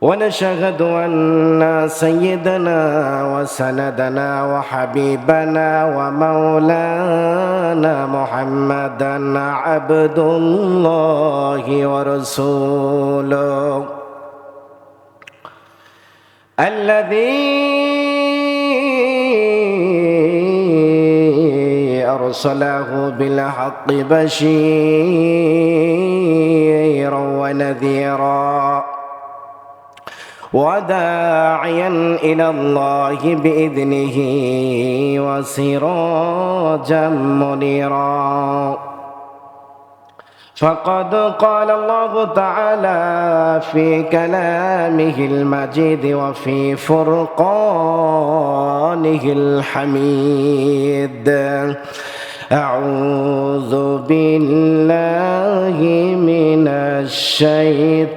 ونشهد أن سيدنا وسندنا وحبيبنا ومولانا محمدا عبد الله ورسوله. الذي أرسله بالحق بشيرا ونذيرا. وداعيا إلى الله بإذنه وسراجا منيرا. فقد قال الله تعالى في كلامه المجيد وفي فرقانه الحميد. أعوذ بالله من الشيطان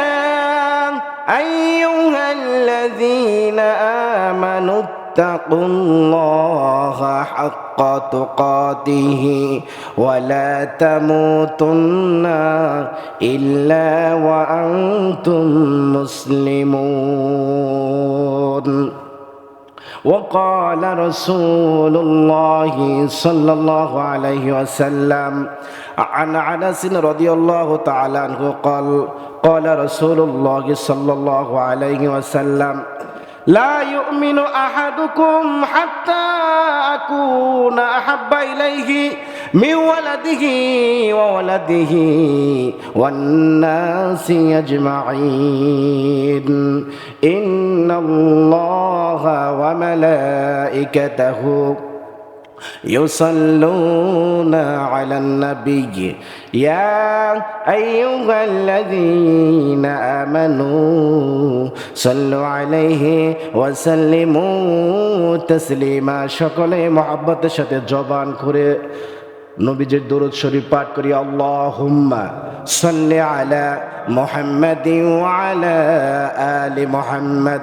اتقوا الله حق تقاته ولا تموتن إلا وأنتم مسلمون. وقال رسول الله صلى الله عليه وسلم عن أنس رضي الله تعالى عنه قال قال رسول الله صلى الله عليه وسلم لا يؤمن أحدكم حتى أكون أحب إليه من ولده وولده والناس أجمعين. إن الله وملائكته يصلون على النبي يا أيها الذين آمنوا صلوا عليه وسلموا تسليما সকলে মহাব্বতের সাথে জবান করে নবীজির দরুদ শরীফ পাঠ করি আল্লাহুম্মা সাল্লি আলা মুহাম্মাদিন ওয়া আলা আলি মুহাম্মাদ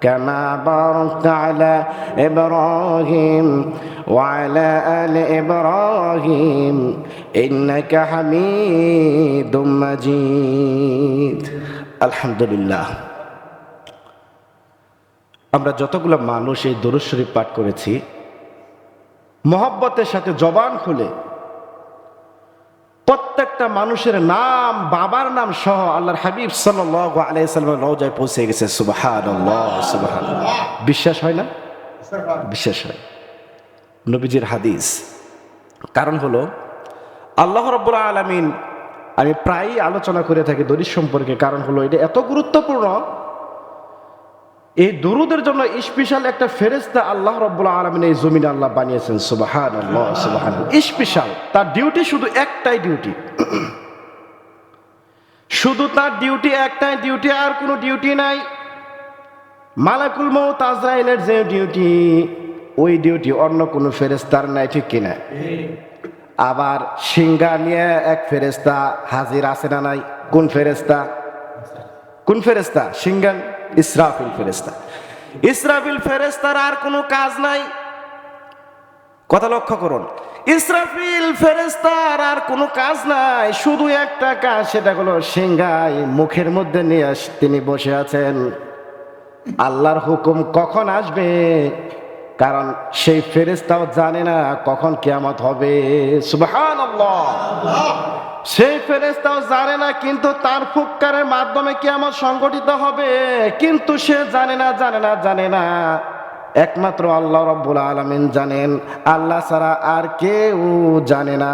كما باركت على ابراهيم وعلى ال ابراهيم انك حميد مجيد الحمد لله আমরা যতগুলো মানুষ এই দরুদ শরীফ পাঠ করেছি মহব্বতের সাথে জবান খুলে প্রত্যেকটা মানুষের নাম, বাবার নাম সহ আল্লাহর হাবিব সাল্লাহ আলাইসাল্লামের রওজায় পৌঁছে গেছে। সুবাহান সুবাহান বিশ্বাস হয় না? বিশ্বাস হয়। নবীজির হাদিস। কারণ হলো, আল্লাহ রব্বুল আলমিন, আমি প্রায়ই আলোচনা করে থাকি দরিদ সম্পর্কে। কারণ হলো, এটা এত গুরুত্বপূর্ণ এই দুরুদের জন্য স্পেশাল একটা ফেরেস্তা আল্লাহ রব্বুল আলমিন এই জমিনে আল্লাহ বানিয়েছেন সুবাহান আল্লাহ সুবাহান স্পেশাল, তার ডিউটি শুধু একটাই ডিউটি শুধু তার ডিউটি একটাই ডিউটি আর কোনো ডিউটি নাই। মালাকুল মৌত আজরাইলের যে ডিউটি ওই ডিউটি অন্য কোনো ফেরেস্তার নাই, ঠিক কিনা আবার সিঙ্গা নিয়ে এক ফেরেস্তা হাজির আছে না নাই? কোন ফেরেস্তা কোন ফেরেস্তা সিঙ্গান ইসরাফিল ফেরেস্তা ইসরাফিল ফেরেস্তার আর কোনো কাজ নাই। কথা লক্ষ্য করুন। ইসরাফিল ফেরেস্তার আর কোনো কাজ নাই। শুধু একটা কাজ, সেটা হলো সিংহাই মুখের মধ্যে নিয়ে আস- তিনি বসে আছেন। আল্লাহর হুকুম কখন আসবে? কারণ সেই ফেরেস্তাও জানে না কখন কেয়ামত হবে। সুবহান সেই ফেরেস্তাও জানে না, কিন্তু তার ফুৎকারের মাধ্যমে কেয়ামত সংগঠিত হবে। কিন্তু সে জানে না জানে না জানে না। একমাত্র আল্লাহ রব্বুল আলমিন জানেন। আল্লাহ ছাড়া আর কেউ জানে না।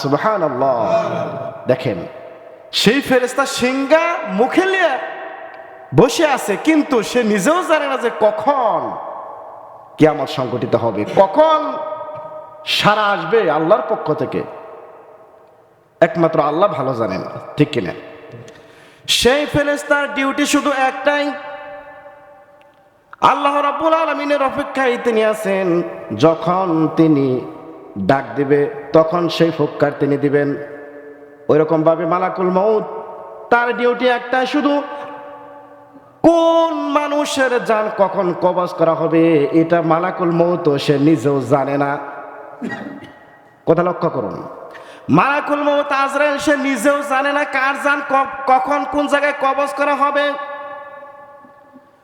সুবহান দেখেন, সেই ফেরেস্তা সিংহা মুখে নিয়ে বসে আছে, কিন্তু সে নিজেও জানে না যে কখন কেয়ামত সংগঠিত হবে। কখন সারা আসবে আল্লাহর পক্ষ থেকে। একমাত্র আল্লাহ ভালো জানেন, ঠিক কিনা? সেই ফেরেস্তার ডিউটি শুধু একটাই। আল্লাহ রাব্বুল আলমিনের অপেক্ষায় তিনি আছেন। যখন তিনি ডাক দিবে, তখন সেই ফুক্কার তিনি দিবেন। ওইরকম ভাবে মালাকুল মৌত তার ডিউটি একটা শুধু, কোন মানুষের যান কখন কবজ করা হবে, এটা মালাকুল মৌত সে নিজেও জানে না। কথা লক্ষ্য করুন। মালাকুল মৌত আজরাইল, সে নিজেও জানে না কার যান কখন কোন জায়গায় কবজ করা হবে।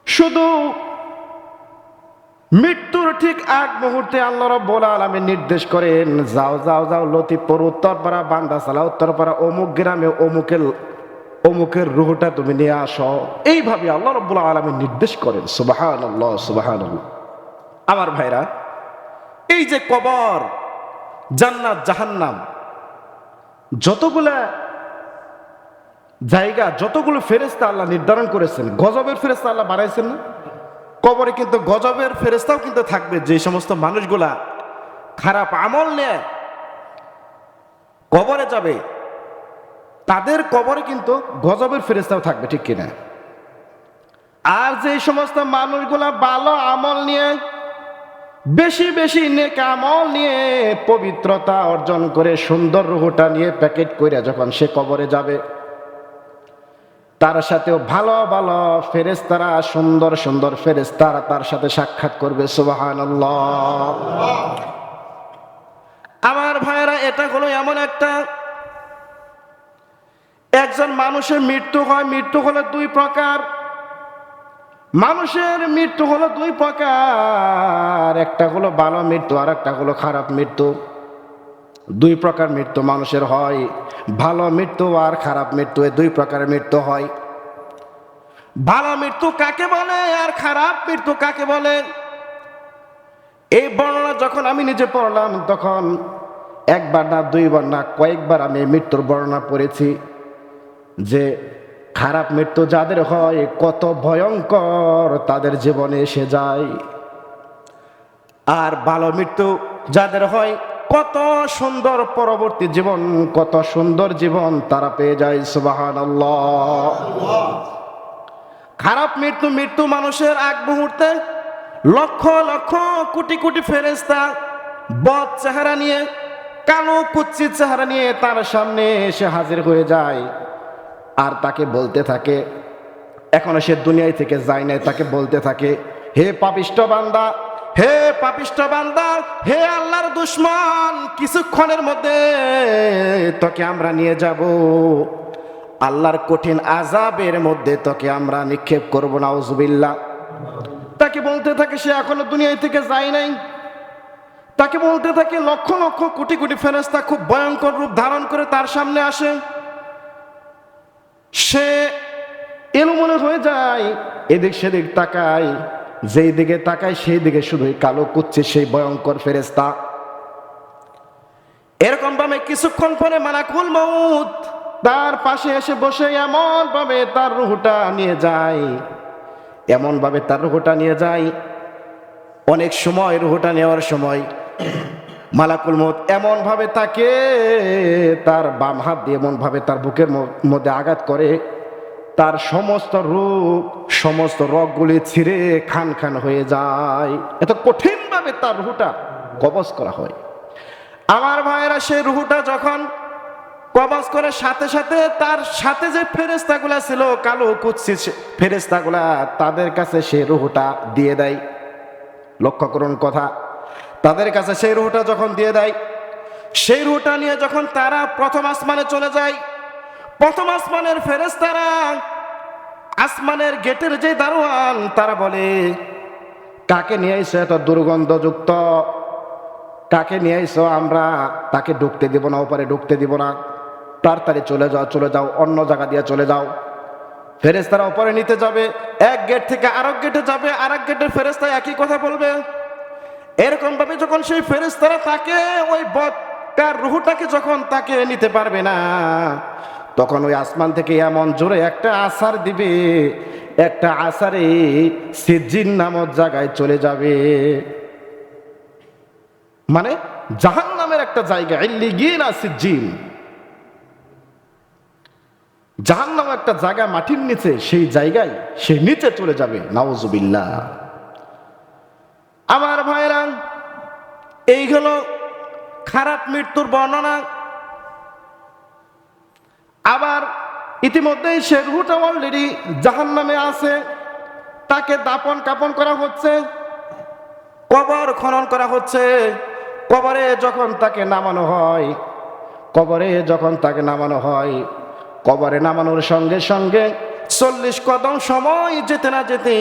শুধু মৃত্যুর ঠিক আগ মুহূর্তে আল্লাহ রব্বুল নির্দেশ করেন, যাও যাও যাও লতিপুর উত্তরপাড়া বান্দাসালা উত্তরপাড়া অমুক গ্রামে অমুকের অমুকের রুহটা তুমি নিয়ে আসো। এইভাবে আল্লাহ রব্বুল আলামিন নির্দেশ করেন সুবাহান আল্লাহ সুবাহান আমার ভাইরা, এই যে কবর, জান্নাত, জাহান্নাম যতগুলা জায়গা, যতগুলো ফেরেস্তা আল্লাহ নির্ধারণ করেছেন, গজবের ফেরেস্তা আল্লাহ বানাইছেন না? কবরে কিন্তু গজবের ফেরেস্তাও কিন্তু থাকবে, যে সমস্ত মানুষগুলা খারাপ আমল নিয়ে কবরে যাবে, তাদের কবরে কিন্তু গজবের ফেরেস্তাও থাকবে, ঠিক কিনা? আর যে সমস্ত মানুষগুলা ভালো আমল নিয়ে বেশি বেশি নেক আমল নিয়ে পবিত্রতা অর্জন করে সুন্দর রুহটা নিয়ে প্যাকেট করে যখন সে কবরে যাবে, তার সাথেও ভালো ভালো ফেরেস্তারা সুন্দর সুন্দর ফেরেস্তারা তার সাথে সাক্ষাৎ করবে সুবাহান আমার ভাইরা এটা হলো এমন একটা, একজন মানুষের মৃত্যু হয়, মৃত্যু হলে দুই প্রকার। মানুষের মৃত্যু হলো দুই প্রকার। একটা হলো ভালো মৃত্যু, আর একটা হলো খারাপ মৃত্যু। দুই প্রকার মৃত্যু মানুষের হয়। ভালো মৃত্যু আর খারাপ মৃত্যু এই দুই প্রকারের মৃত্যু হয়। ভালো মৃত্যু কাকে বলে আর খারাপ মৃত্যু কাকে বলে? এই বর্ণনা যখন আমি নিজে পড়লাম, তখন একবার না দুইবার না কয়েকবার আমি মৃত্যুর বর্ণনা পড়েছি যে খারাপ মৃত্যু যাদের হয়, কত ভয়ঙ্কর তাদের জীবনে এসে যায়। আর ভালো মৃত্যু যাদের হয়, কত সুন্দর পরবর্তী জীবন, কত সুন্দর জীবন তারা পেয়ে যায় সুবাহান খারাপ মৃত্যু মৃত্যু মানুষের আগ মুহূর্তে লক্ষ লক্ষ কোটি কোটি ফেরেস্তা বদ চেহারা নিয়ে, কালো কুচ্ছিত চেহারা নিয়ে তার সামনে এসে হাজির হয়ে যায়। আর তাকে বলতে থাকে, এখনও সে দুনিয়ায় থেকে যায় নাই, তাকে বলতে থাকে, হে পাপিষ্ট বান্দা, হে পাপিষ্ট বান্দা, হে আল্লাহর দুশ্মন, কিছুক্ষণের মধ্যে তোকে আমরা নিয়ে যাব। আল্লাহর কঠিন আজাবের মধ্যে তোকে আমরা নিক্ষেপ করব না উজবিল্লা তাকে বলতে থাকে, সে এখনও দুনিয়ায় থেকে যায় নাই। তাকে বলতে থাকে, লক্ষ লক্ষ কোটি কোটি ফেরেস্তা খুব ভয়ঙ্কর রূপ ধারণ করে তার সামনে আসে। সে এলোমনে হয়ে যায়, এদিক সেদিক তাকায়, যেই দিকে তাকায় সেই দিকে শুধুই কালো কুচ্ছে, সেই ভয়ঙ্কর ফেরেস্তা এরকম ভাবে কিছুক্ষণ পরে মালাকুল মৌত তার পাশে এসে বসে এমন ভাবে তার রুহুটা নিয়ে যায়, এমন ভাবে তার রুহুটা নিয়ে যায়। অনেক সময় রুহুটা নেওয়ার সময় মালাকুল মত এমন ভাবে তাকে তার বাম হাত দিয়ে এমন ভাবে তার বুকের মধ্যে আঘাত করে। তার সমস্ত রূপ, সমস্ত রগগুলি ছিঁড়ে খান খান হয়ে যায়। এত কঠিন ভাবে তার রুহুটা কবজ করা হয়। আমার ভাইয়েরা, সেই রুহুটা যখন কবজ করে সাথে সাথে তার সাথে যে ফেরেস্তাগুলা ছিল, কালো কুৎসি ফেরেস্তাগুলা তাদের কাছে সে রুহুটা দিয়ে দেয়। লক্ষ্য করুন কথা। তাদের কাছে সেই রুহটা যখন দিয়ে দেয়, সেই রুহটা নিয়ে যখন তারা প্রথম আসমানে চলে যায়, প্রথম আসমানের ফেরেস্তারা আসমানের গেটের যে দারোয়ান, তারা বলে, কাকে নিয়ে এসো এত দুর্গন্ধযুক্ত? কাকে নিয়ে এসো আমরা? তাকে ঢুকতে দিব না, ওপারে ঢুকতে দিব না। তাড়াতাড়ি চলে যাও চলে যাও, অন্য জায়গা দিয়ে চলে যাও। ফেরেস্তারা ওপরে নিতে যাবে, এক গেট থেকে আরেক গেটে যাবে, আরেক গেটের ফেরেস্তা একই কথা বলবে। এরকম ভাবে যখন সেই ফেরেস্তারা তাকে, ওই বটটার রুহুটাকে যখন তাকে নিতে পারবে না, তখন ওই আসমান থেকে এমন জোরে একটা আসার দিবে, একটা আসারে সিজিন নামক জায়গায় চলে যাবে। মানে জাহান নামের একটা জায়গা লিগিন সিজিন জাহান নামে একটা জায়গা মাটির নিচে, সেই জায়গায় সে নিচে চলে যাবে নাওজুবিল্লাহ আমার ভাইরা এই হলো খারাপ মৃত্যুর বর্ণনা। আবার ইতিমধ্যেই সে রুহুটা অলরেডি জাহান নামে আছে। তাকে দাপন কাপন করা হচ্ছে। কবর খনন করা হচ্ছে। কবরে যখন তাকে নামানো হয়, কবরে যখন তাকে নামানো হয়, কবরে নামানোর সঙ্গে সঙ্গে চল্লিশ কদম সময় যেতে না যেতে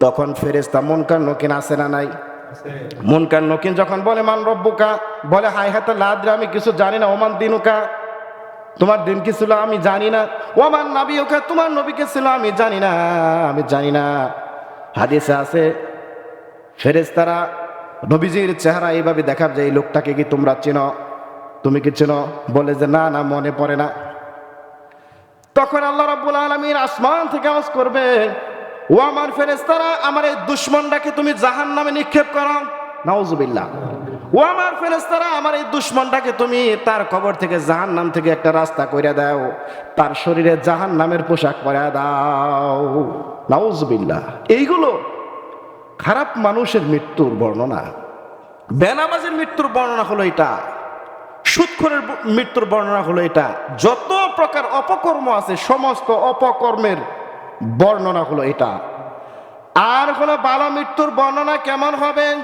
তখন ফেরেস্তা মনকার নকিন আসে না নাই? মনকার নকিন যখন বলে, মান রব্বুকা? বলে হাই হাতে লাদ্রে, আমি কিছু জানি না। ওমান দিনুকা? তোমার দিন কি ছিল, আমি জানি না। ওমান নাবি ওকা তোমার নবী কে ছিল, আমি জানি না, আমি জানি না। হাদিসে আছে ফেরেস্তারা নবীজির চেহারা এইভাবে দেখা যায়, এই লোকটাকে কি তোমরা চেনো? তুমি কি চেনো? বলে যে, না না, মনে পড়ে না। তখন আল্লাহ রাব্বুল আলামিন আসমান থেকে আওয়াজ করবে ও আমার ফেরেস্তারা আমার এই দুশ্মনটাকে তুমি জাহান নামে নিক্ষেপ করো। নাউজুবিল্লাহ। ও আমার ফেরেস্তারা আমার এই দুশ্মনটাকে তুমি তার কবর থেকে জাহান নাম থেকে একটা রাস্তা কইরা দাও। তার শরীরে জাহান নামের পোশাক পরা দাও। নাউজুবিল্লাহ। এইগুলো খারাপ মানুষের মৃত্যুর বর্ণনা। বেনামাজের মৃত্যুর বর্ণনা হলো এটা। সুৎখরের মৃত্যুর বর্ণনা হলো এটা। যত প্রকার অপকর্ম আছে, সমস্ত অপকর্মের বর্ণনা হলো এটা। আর হলো বালা মৃত্যুর বর্ণনা কেমন হবে?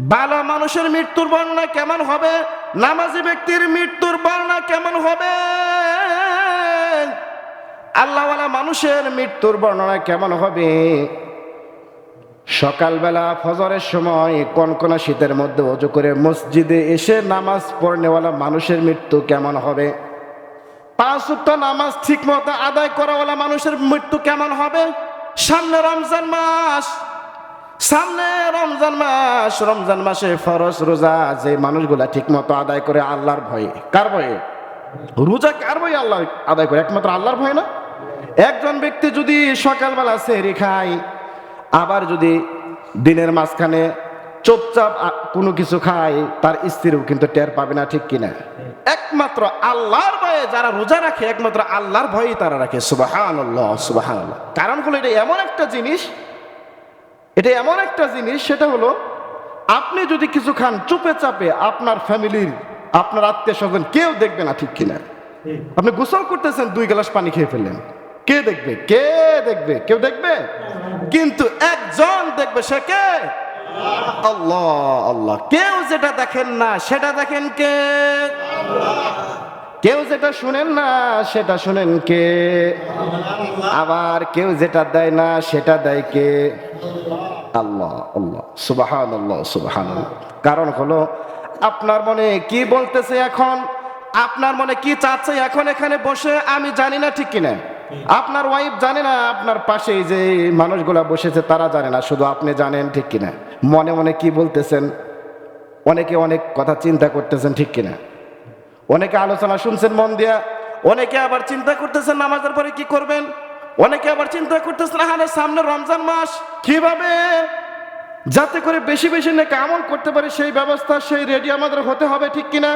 বালা মানুষের মৃত্যুর বর্ণনা কেমন হবে? নামাজি ব্যক্তির মৃত্যুর বর্ণনা কেমন হবে? আল্লাহওয়ালা মানুষের মৃত্যুর বর্ণনা কেমন হবে? সকালবেলা ফজরের সময় কনকনা শীতের মধ্যে অজু করে মসজিদে এসে নামাজ পড়নেওয়ালা মানুষের মৃত্যু কেমন হবে? পাঁচ উক্ত নামাজ ঠিক মতো আদায় করাওয়ালা মানুষের মৃত্যু কেমন হবে? সামনে রমজান মাস। সামনে রমজান মাস। রমজান মাসে ফরজ রোজা যে মানুষগুলা ঠিক মতো আদায় করে আল্লাহর ভয়ে। কার ভয়ে? রোজা কার ভয়ে আল্লাহ আদায় করে? একমাত্র আল্লাহর ভয় না? একজন ব্যক্তি যদি সকালবেলা সেহরি খায়, আবার যদি দিনের মাঝখানে চুপচাপ কোনো কিছু খায়, তার স্ত্রীও কিন্তু টের পাবে না, ঠিক কিনা? একমাত্র আল্লাহর ভয়ে যারা রোজা রাখে, একমাত্র আল্লাহর ভয়েই তারা রাখে। সুবাহান আল্লাহ কারণ হলো এটা এমন একটা জিনিস, এটা এমন একটা জিনিস, সেটা হলো, আপনি যদি কিছু খান চুপে চাপে, আপনার ফ্যামিলির, আপনার আত্মীয় স্বজন কেউ দেখবে না, ঠিক কিনা? আপনি গোসল করতেছেন, দুই গ্লাস পানি খেয়ে ফেললেন। কে দেখবে? কে দেখবে? কেউ দেখবে? কিন্তু একজন দেখবে, সে কে? আল্লাহ আল্লাহ। কেউ যেটা দেখেন না, সেটা দেখেন কে? কেউ যেটা শুনেন না, সেটা শুনেন কে? আবার কেউ যেটা দেয় না, সেটা দেয় কে? আল্লাহ আল্লাহ। সুবাহান আল্লাহ সুবাহান কারণ হলো, আপনার মনে কি বলতেছে এখন? আপনার মনে কি চাচ্ছে এখন এখানে বসে? আমি জানি না ঠিক কিনা। আপনার ওয়াইফ জানে না, আপনার পাশে যে মানুষগুলা বসেছে, তারা জানে না। শুধু আপনি জানেন, ঠিক কিনা? মনে মনে কি বলতেছেন? অনেকে অনেক কথা চিন্তা করতেছেন, ঠিক কিনা? অনেকে আলোচনা শুনছেন মন দিয়া, অনেকে আবার চিন্তা করতেছেন নামাজের পরে কি করবেন? অনেকে আবার চিন্তা করতেছেন আরে সামনে রমজান মাস, কীভাবে? যাতে করে বেশি বেশি নাকি আমল করতে পারে, সেই ব্যবস্থা, সেই রেডি আমাদের হতে হবে, ঠিক কিনা?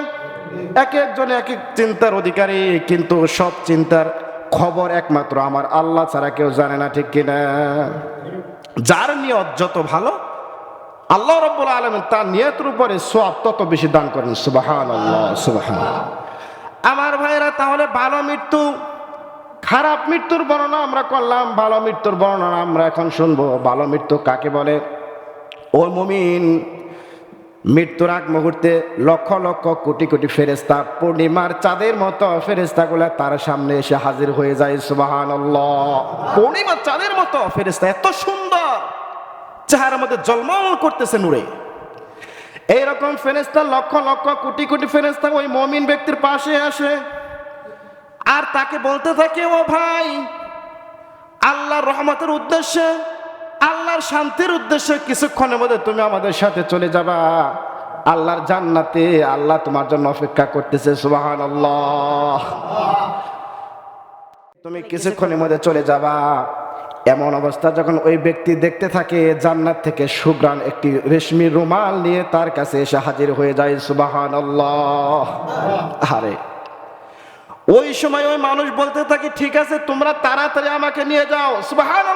এক একজন এক এক চিন্তার অধিকারী, কিন্তু সব চিন্তার খবর একমাত্র আমার আল্লাহ ছাড়া কেউ জানে না, ঠিক কিনা? যার নিয়ত যত ভালো, আল্লাহ রব্বুল আলমিন তার নিয়তের উপরে সব তত বেশি দান করেন সুবাহান আল্লাহ সুবাহান আমার ভাইরা, তাহলে ভালো মৃত্যু, খারাপ মৃত্যুর বর্ণনা আমরা করলাম, ভালো মৃত্যুর বর্ণনা আমরা এখন শুনব। ভালো মৃত্যু কাকে বলে? ও মুমিন মৃত্যুর আগ মুহূর্তে লক্ষ লক্ষ কোটি কোটি ফেরেস্তা পূর্ণিমার চাঁদের মতো ফেরেস্তাগুলা তার সামনে এসে হাজির হয়ে যায় সুবাহান পূর্ণিমার চাঁদের মতো ফেরেস্তা এত সুন্দর। চেহারার মধ্যে জলমল করতেছে নূরে। এইরকম ফেরেস্তা লক্ষ লক্ষ কোটি কোটি ফেরেস্তা ওই মমিন ব্যক্তির পাশে আসে। আর তাকে বলতে থাকে ও ভাই আল্লাহর রহমতের উদ্দেশ্যে আল্লাহর শান্তির উদ্দেশ্যে কিছুক্ষণের মধ্যে তুমি আমাদের সাথে চলে যাবা। আল্লাহর জান্নাতে আল্লাহ তোমার জন্য অপেক্ষা করতেছে সুবাহান তুমি কিছুক্ষণের মধ্যে চলে যাবা। এমন অবস্থা যখন ওই ব্যক্তি দেখতে থাকে, জান্নাত থেকে সুগ্রান একটি রেশমি রুমাল নিয়ে তার কাছে এসে হাজির হয়ে যায় সুবাহান আরে, ওই সময় ওই মানুষ বলতে থাকে, ঠিক আছে, তোমরা তাড়াতাড়ি আমাকে নিয়ে যাও। সুবাহান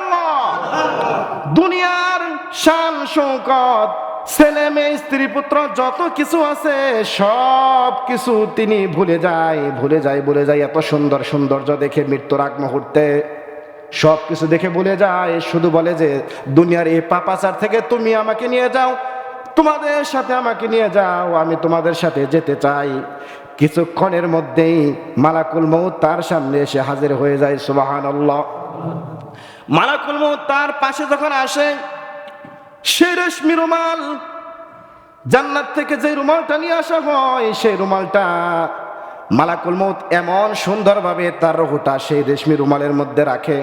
দুনিয়ার শান শৌকত, ছেলে মেয়ে, স্ত্রী পুত্র, যত কিছু আছে, সব কিছু তিনি ভুলে যায় ভুলে যায় ভুলে যায়। এত সুন্দর সৌন্দর্য দেখে মৃত্যুর আগ মুহূর্তে সব কিছু দেখে ভুলে যায়। শুধু বলে যে, দুনিয়ার এই পাপাচার থেকে তুমি আমাকে নিয়ে যাও, তোমাদের সাথে আমাকে নিয়ে যাও, আমি তোমাদের সাথে যেতে চাই। কিছুক্ষণের মধ্যেই মালাকুল মৌ তার সামনে এসে হাজির হয়ে যায় সুবাহান মালাকুল মৌ তার পাশে যখন আসে, সে রেশমি রুমাল জান্নাত থেকে যে রুমালটা নিয়ে আসা হয় সেই রুমালটা মালাকুল মৌত এমন সুন্দরভাবে তার রহুটা সেই রেশমি রুমালের মধ্যে রাখে।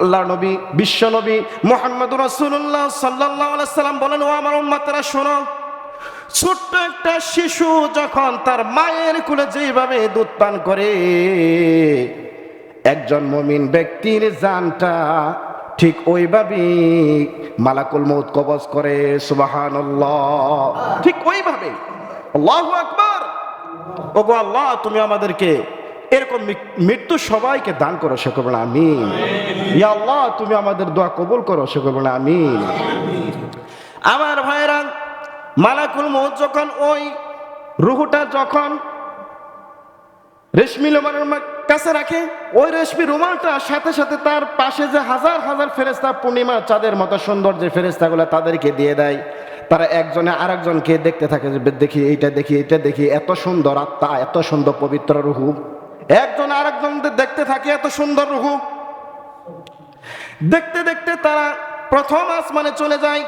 আল্লাহ নবী, বিশ্ব নবী মোহাম্মদ রসুল্লাহ সাল্লাহ সাল্লাম বলেন, ও আমার উম্মাতেরা, শোনো, ছোট্ট একটা শিশু যখন তার মায়ের কুলে যেভাবে দুধ পান করে একজন মমিন ব্যক্তির জানটা ঠিক ওইভাবেই মালাকুল মৌত কবজ করে সুবাহান ঠিক ওইভাবে আল্লাহ ওগো আল্লাহ, তুমি আমাদেরকে এরকম মৃত্যু সবাইকে দান করো, সে করব না, আমিন। ইয়া আল্লাহ, তুমি আমাদের দোয়া কবুল করো, সে করব না, আমিন। আমার ভাইরা, মালাকুল মৌত যখন ওই রুহুটা যখন রেশমি মা- কাছে রাখে, ওই রেশমি রুমালটা, সাথে সাথে তার পাশে যে হাজার হাজার ফেরেস্তা পূর্ণিমা চাঁদের মতো সুন্দর যে ফেরেস্তাগুলো তাদেরকে দিয়ে দেয়। তারা একজনে আরেকজনকে দেখতে থাকে যে দেখি, এইটা দেখি এইটা দেখি, এত সুন্দর আত্মা, এত সুন্দর পবিত্র রুহু। একজন আরেকজনদের দেখতে থাকে, এত সুন্দর রুহু। দেখতে দেখতে তারা প্রথম আসমানে চলে যায়।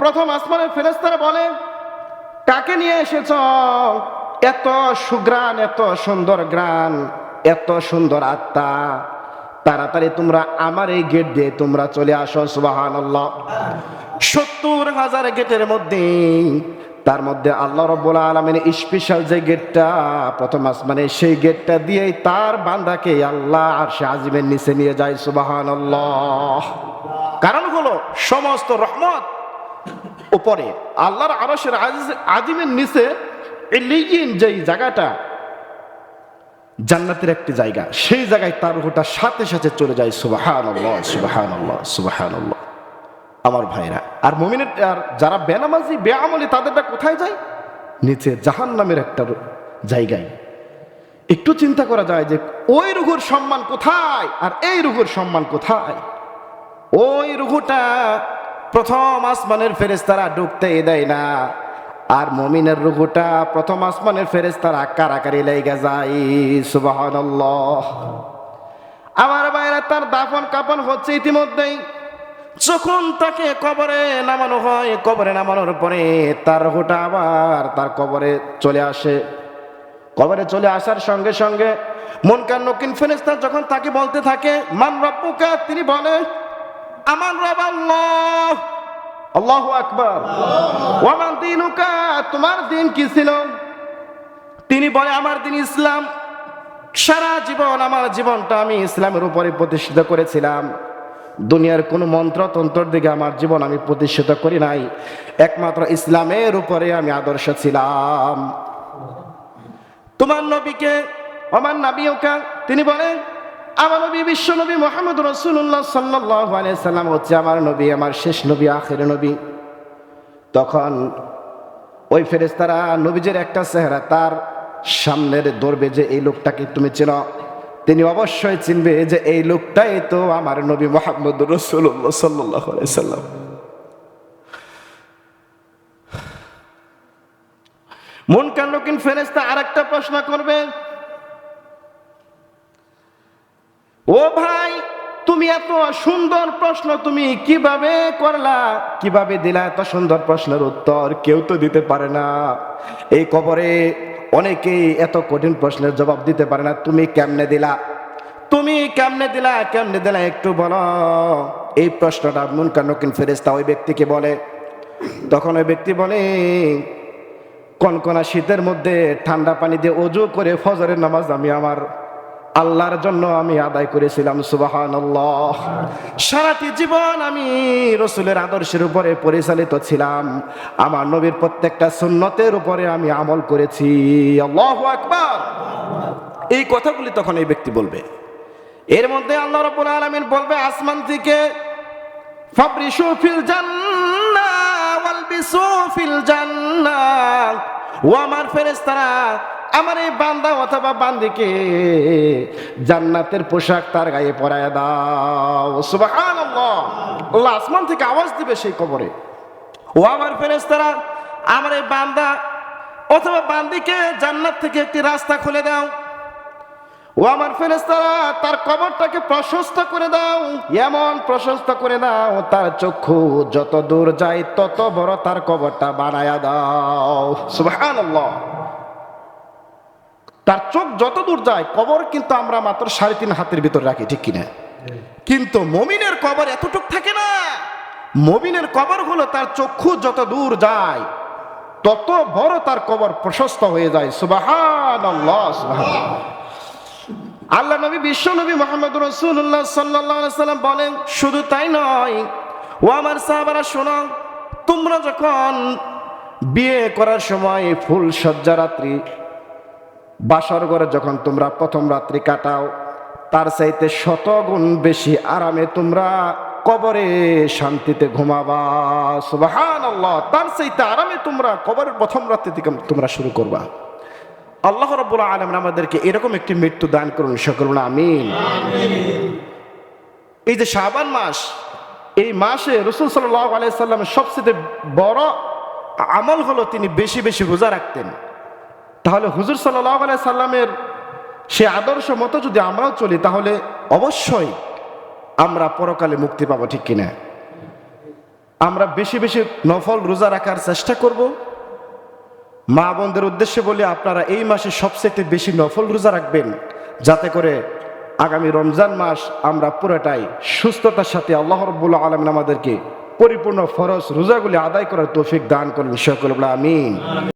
প্রথম আসমানের ফেরেস্তারা বলে, কাকে নিয়ে এসেছ? এত সুগ্রাণ, এত সুন্দর গ্রাণ, এত সুন্দর আত্মা। তাড়াতাড়ি তোমরা আমার এই গেট দিয়ে তোমরা চলে আসো সুবাহান সত্তর হাজার গেটের মধ্যে, তার মধ্যে আল্লাহ রব্বুল আলমের স্পেশাল যে গেটটা, প্রথম আসমানে সেই গেটটা দিয়েই তার বান্দাকে আল্লাহ আর সে আজিমের নিচে নিয়ে যায় সুবাহান কারণ হলো সমস্ত রহমত উপরে, আল্লাহর আজিজ- আজিমের নিচে এলিগিন যেই জায়গাটা। জান্নাতের একটি জায়গা। সেই জায়গায় তার রুহটা সাথে সাথে চলে যায় সুবাহান আল্লাহ সুবাহান আল্লাহ সুবাহান আল্লাহ আমার ভাইরা, আর মমিনের, আর যারা বেনামাজি, বেআমলি, তাদেরটা কোথায় যায়? নিচে জাহান নামের একটা জায়গায়। একটু চিন্তা করা যায় যে, ওই রুহুর সম্মান কোথায়? আর এই রুহুর সম্মান কোথায়? ওই রুহুটা প্রথম আসমানের ফেরেস্তারা ঢুকতে দেয় না। আর মমিনের রুহুটা প্রথম আসমানের ফেরেস্তারা আকারে লেগে যায় সুবাহান আমার বাইরে তার দাফন কাপন হচ্ছে ইতিমধ্যেই। যখন তাকে কবরে নামানো হয়, কবরে নামানোর পরে তার রুহুটা আবার তার কবরে চলে আসে। কবরে চলে আসার সঙ্গে সঙ্গে মনকার নকিন ফেরেস্তা যখন তাকে বলতে থাকে, মান রব্বুকা? তিনি বলে আমার রব আল্লাহ। আল্লাহু আকবার। ওয়ামান দিনুকা তোমার দিন কি ছিল? তিনি বলে আমার দিন ইসলাম সারা জীবন আমার জীবনটা আমি ইসলামের উপরে প্রতিষ্ঠিত করেছিলাম। দুনিয়ার কোনো মন্ত্রতন্ত্রের দিকে আমার জীবন আমি প্রতিষ্ঠিত করি নাই। একমাত্র ইসলামের উপরে আমি আদর্শ ছিলাম। তোমার নবীকে আমার নাবিওকা তিনি বলেন আমার নবী, বিশ্ব নবী মোহাম্মদ রসুল্লাহ সাল্লাহ সাল্লাম হচ্ছে আমার নবী, আমার শেষ নবী, আখের নবী। তখন ওই ফেরেস্তারা নবীজের একটা চেহারা, তার সামনের ধরবে যে এই লোকটাকে তুমি চেনো, তিনি অবশ্যই চিনবে যে এই লোকটাই তো আমার নবী মোহাম্মদ রসুল্লাহ সাল্লাহ সাল্লাম। মন কান্নকিন ফেরেস্তা আর একটা প্রশ্ন করবে ও ভাই, তুমি এত সুন্দর প্রশ্ন তুমি কীভাবে করলা? কীভাবে দিলা এত সুন্দর প্রশ্নের উত্তর? কেউ তো দিতে পারে না। এই কবরে অনেকেই এত কঠিন প্রশ্নের জবাব দিতে পারে না। তুমি কেমনে দিলা? তুমি কেমনে দিলা? কেমনে দিলা একটু বলো। এই প্রশ্নটা মুনকার নকিন ফেরেস্তা ওই ব্যক্তিকে বলে। তখন ওই ব্যক্তি বলে, কনকনা শীতের মধ্যে ঠান্ডা পানি দিয়ে অজু করে ফজরের নামাজ আমি আমার আল্লাহর জন্য আমি আদায় করেছিলাম সুবাহান সারাটি জীবন আমি রসুলের আদর্শের উপরে পরিচালিত ছিলাম। আমার নবীর প্রত্যেকটা সুন্নতের উপরে আমি আমল করেছি। আল্লাহ আকবার। এই কথাগুলি তখন এই ব্যক্তি বলবে। এর মধ্যে আল্লাহ রাব্বুল আলামিন বলবে, আসমান থেকে, ফাবরিশু ফিল জান্নাহ, ওয়ালবিসু ফিল জান্নাহ। ও আমার ফেরেশতারা আমার এই বান্দা অথবা বান্দিকে জান্নাতের পোশাক তার গায়ে পরায় দাও। আল্লাহ আসমান থেকে আওয়াজ দিবে সেই কবরে। ও আমার ফেরেশতারা, আমার এই বান্দা অথবা বান্দিকে জান্নাত থেকে একটি রাস্তা খুলে দাও। ও আমার ফেরেস্তারা তার কবরটাকে প্রশস্ত করে দাও। এমন প্রশস্ত করে দাও, তার চক্ষু যত দূর যায় তত বড় তার কবরটা বানায়া দাও। সুবহানাল্লাহ। তার চোখ যত দূর যায়, কবর কিন্তু আমরা মাত্র সাড়ে তিন হাতের ভিতর রাখি, ঠিক কিনা? কিন্তু মমিনের কবর এতটুক থাকে না। মমিনের কবর হলো তার চক্ষু যত দূর যায়, তত বড় তার কবর প্রশস্ত হয়ে যায়। সুবাহান আল্লাহ নবী, বিশ্ব নবী মোহাম্মদ রসুল্লাহ সাল্লাহ সাল্লাম বলেন, শুধু তাই নয়, ও আমার সাহাবারা শোনো, তোমরা যখন বিয়ে করার সময় ফুল সজ্জা রাত্রি বাসর ঘরে যখন তোমরা প্রথম রাত্রি কাটাও, তার চাইতে শতগুণ বেশি আরামে তোমরা কবরে শান্তিতে ঘুমাবা। সুবাহান আল্লাহ তার চাইতে আরামে তোমরা কবরের প্রথম রাত্রি থেকে তোমরা শুরু করবা। আল্লাহ রব্বুল আলম আমাদেরকে এরকম একটি মৃত্যু দান করুন, সকল আমিন। এই যে শাবান মাস, এই মাসে রসুল সাল্লাহ আলাইসাল্লামের সবচেয়ে বড় আমল হলো তিনি বেশি বেশি রোজা রাখতেন। তাহলে হুজুর সাল্লাহ সাল্লামের সে আদর্শ মতো যদি আমরাও চলি, তাহলে অবশ্যই আমরা পরকালে মুক্তি পাবো, ঠিক কিনা? আমরা বেশি বেশি নফল রোজা রাখার চেষ্টা করব। মা বোনদের উদ্দেশ্যে বলি, আপনারা এই মাসে সবচেয়ে বেশি নফল রোজা রাখবেন, যাতে করে আগামী রমজান মাস আমরা পুরোটাই সুস্থতার সাথে আল্লাহ রব্বুল্লা আলমিন আমাদেরকে পরিপূর্ণ ফরজ রোজাগুলি আদায় করার তৌফিক দান করেন সকল আমিন।